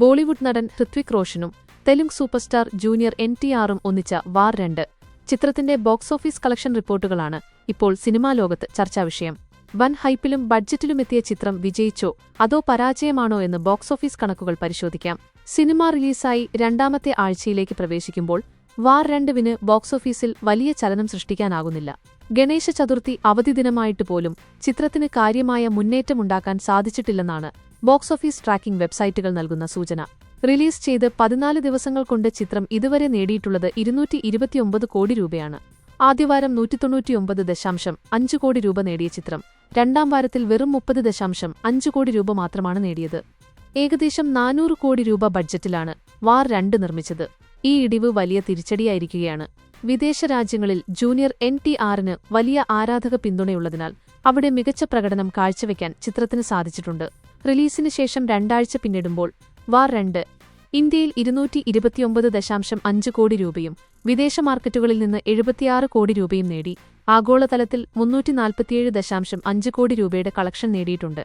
ബോളിവുഡ് നടൻ Hrithik റോഷനും Telugu super star junior N T ആറും ഒന്നിച്ച വാർ രണ്ട് ചിത്രത്തിന്റെ ബോക്സ് ഓഫീസ് കളക്ഷൻ റിപ്പോർട്ടുകളാണ് ഇപ്പോൾ സിനിമാ ലോകത്ത് ചർച്ചാവിഷയം വൻ ഹൈപ്പിലും ബഡ്ജറ്റിലുമെത്തിയ ചിത്രം വിജയിച്ചോ അതോ പരാജയമാണോ എന്ന് ബോക്സ് ഓഫീസ് കണക്കുകൾ പരിശോധിക്കാം. സിനിമ റിലീസായി രണ്ടാമത്തെ ആഴ്ചയിലേക്ക് പ്രവേശിക്കുമ്പോൾ വാർ രണ്ടുവിന് ബോക്സ് ഓഫീസിൽ വലിയ ചലനം സൃഷ്ടിക്കാനാകുന്നില്ല. ഗണേശ ചതുർത്ഥി അവധി ദിനമായിട്ട് പോലും ചിത്രത്തിന് കാര്യമായ മുന്നേറ്റമുണ്ടാക്കാൻ സാധിച്ചിട്ടില്ലെന്നാണ് ബോക്സ് ഓഫീസ് ട്രാക്കിംഗ് വെബ്സൈറ്റുകൾ നൽകുന്ന സൂചന. റിലീസ് ചെയ്ത് പതിനാല് ദിവസങ്ങൾ കൊണ്ട് ചിത്രം ഇതുവരെ നേടിയിട്ടുള്ളത് ഇരുന്നൂറ്റി ഇരുപത്തിയൊമ്പത് കോടി രൂപയാണ്. ആദ്യവാരം നൂറ്റി തൊണ്ണൂറ്റിയൊമ്പത് ദശാംശം അഞ്ച് കോടി രൂപ നേടിയ ചിത്രം. രണ്ടാം വാരത്തിൽ വെറും മുപ്പത് ദശാംശം അഞ്ച് കോടി രൂപ മാത്രമാണ് നേടിയത്. ഏകദേശം നാനൂറ് കോടി രൂപ ബഡ്ജറ്റിലാണ് വാർ രണ്ട് നിർമ്മിച്ചത്. ഈ ഇടിവ് വലിയ തിരിച്ചടിയായിരിക്കുകയാണ്. വിദേശ രാജ്യങ്ങളിൽ ജൂനിയർ എൻ ടി ആറിന് വലിയ ആരാധക പിന്തുണയുള്ളതിനാൽ അവിടെ മികച്ച പ്രകടനം കാഴ്ചവെക്കാൻ ചിത്രത്തിന് സാധിച്ചിട്ടുണ്ട്. റിലീസിന് ശേഷം രണ്ടാഴ്ച പിന്നിടുമ്പോൾ വാർ രണ്ട്. ഇന്ത്യയിൽ ഇരുന്നൂറ്റി ഇരുപത്തിയൊമ്പത് ദശാംശം അഞ്ച് കോടി രൂപയും വിദേശ മാർക്കറ്റുകളിൽ നിന്ന് എഴുപത്തിയാറ് കോടി രൂപയും നേടി. ആഗോളതലത്തിൽ മുന്നൂറ്റി നാൽപ്പത്തിയേഴ് ദശാംശം അഞ്ച് കോടി രൂപയുടെ കളക്ഷൻ നേടിയിട്ടുണ്ട്.